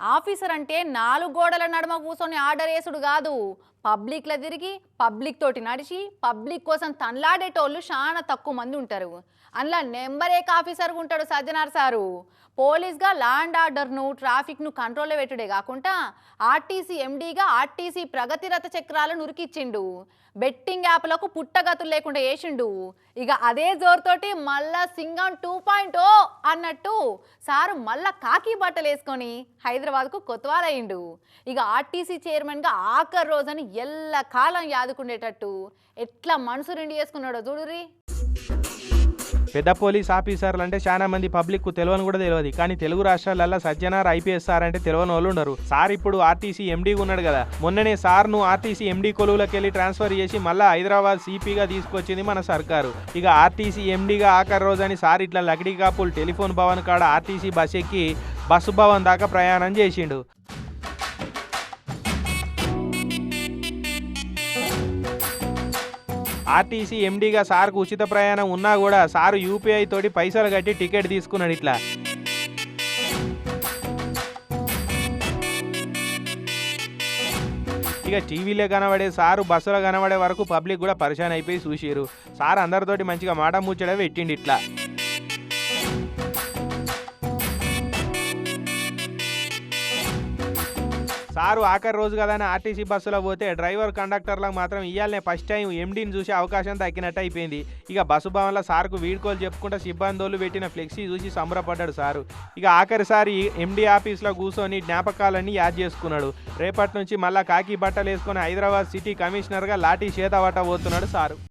Officer అంటే నాలుగు గోడల నడుమ కూర్చొని ఆర్డర్ వేసుడు కాదు. పబ్లిక్లో తిరిగి పబ్లిక్ తోటి నడిచి పబ్లిక్ కోసం తన్లాడేటోళ్ళు చాలా తక్కువ మంది ఉంటారు. అందులో నెంబర్ ఏక ఆఫీసర్ ఉంటాడు సజ్జనార్ సారు. పోలీస్గా ల్యాండ్ ఆర్డర్ను ట్రాఫిక్ను కంట్రోల్లో పెట్టుడే కాకుండా ఆర్టీసీ ఎండీగా ఆర్టీసీ ప్రగతిరథ చక్రాలను ఉరికిచ్చిండు బెట్టింగ్ యాప్లకు పుట్టగతులు లేకుండా వేసిండు ఇక అదే జోరుతోటి మళ్ళా సింగం టూ పాయింట్ ఓ అన్నట్టు సారు మళ్ళా కాకి బట్టలు వేసుకొని హైదరాబాద్కు కొత్తవారయ్యిండు ఇక ఆర్టీసీ చైర్మన్గా ఆఖరి రోజని ఎల్ల కాలం యాదుకుండేటట్టు ఎట్లా మనసు నిండి చేసుకున్నాడో చూడురి పెద్ద పోలీస్ ఆఫీసర్లు అంటే చాలా మంది పబ్లిక్కు తెలియని కూడా తెలియదు కానీ తెలుగు రాష్ట్రాలల్లో సజ్జనార్ ఐపీఎస్ సార్ అంటే తెలియని వాళ్ళు ఉండరు. సార్ ఇప్పుడు ఆర్టీసీ ఎండీ ఉన్నాడు కదా. మొన్ననే సార్ను ఆర్టీసీ ఎండీ కొలువులకు వెళ్ళి ట్రాన్స్ఫర్ చేసి మళ్ళీ హైదరాబాద్ సిపిగా తీసుకొచ్చింది మన సర్కారు. ఇక ఆర్టీసీ ఎండీగా ఆఖరి రోజని సార్ ఇట్లా లక్డీ కాపుల్ టెలిఫోన్ భవన్ కాడ ఆర్టీసీ బస్ ఎక్కి బస్సు భవన్ దాకా ప్రయాణం చేసిండు. ఆర్టీసీ ఎండీగా సార్కు ఉచిత ప్రయాణం ఉన్నా కూడా సారు యూపీఐ తోటి పైసలు కట్టి టికెట్ తీసుకున్నాడు ఇట్లా. ఇక టీవీలో కనబడే సారు బస్సులో కనబడే వరకు పబ్లిక్ కూడా పరిశాన్ అయిపోయి చూసిరు సార్ అందరితోటి మంచిగా మాట ముచ్చడ పెట్టిండి ఇట్లా. సారు ఆఖరి రోజు కదా అని ఆర్టీసీ బస్సులో పోతే డ్రైవర్ కండక్టర్లకు మాత్రం ఇయ్యాలనే ఫస్ట్ టైం ఎండీని చూసే అవకాశం తగ్గినట్టు అయిపోయింది. ఇక బస్సు భవన్లో సార్కు వీడ్కోలు చెప్పుకుంటే సిబ్బందులు పెట్టిన ఫ్లెక్సీ చూసి సంబరపడ్డాడు సారు. ఇక ఆఖరిసారి ఎండీ ఆఫీస్లో కూర్చొని జ్ఞాపకాలన్నీ యాద్ చేసుకున్నాడు. రేపటి నుంచి మళ్ళా కాకి బట్టలు వేసుకుని హైదరాబాద్ సిటీ కమిషనర్గా లాఠీ చేతవాట పోతున్నాడు సారు.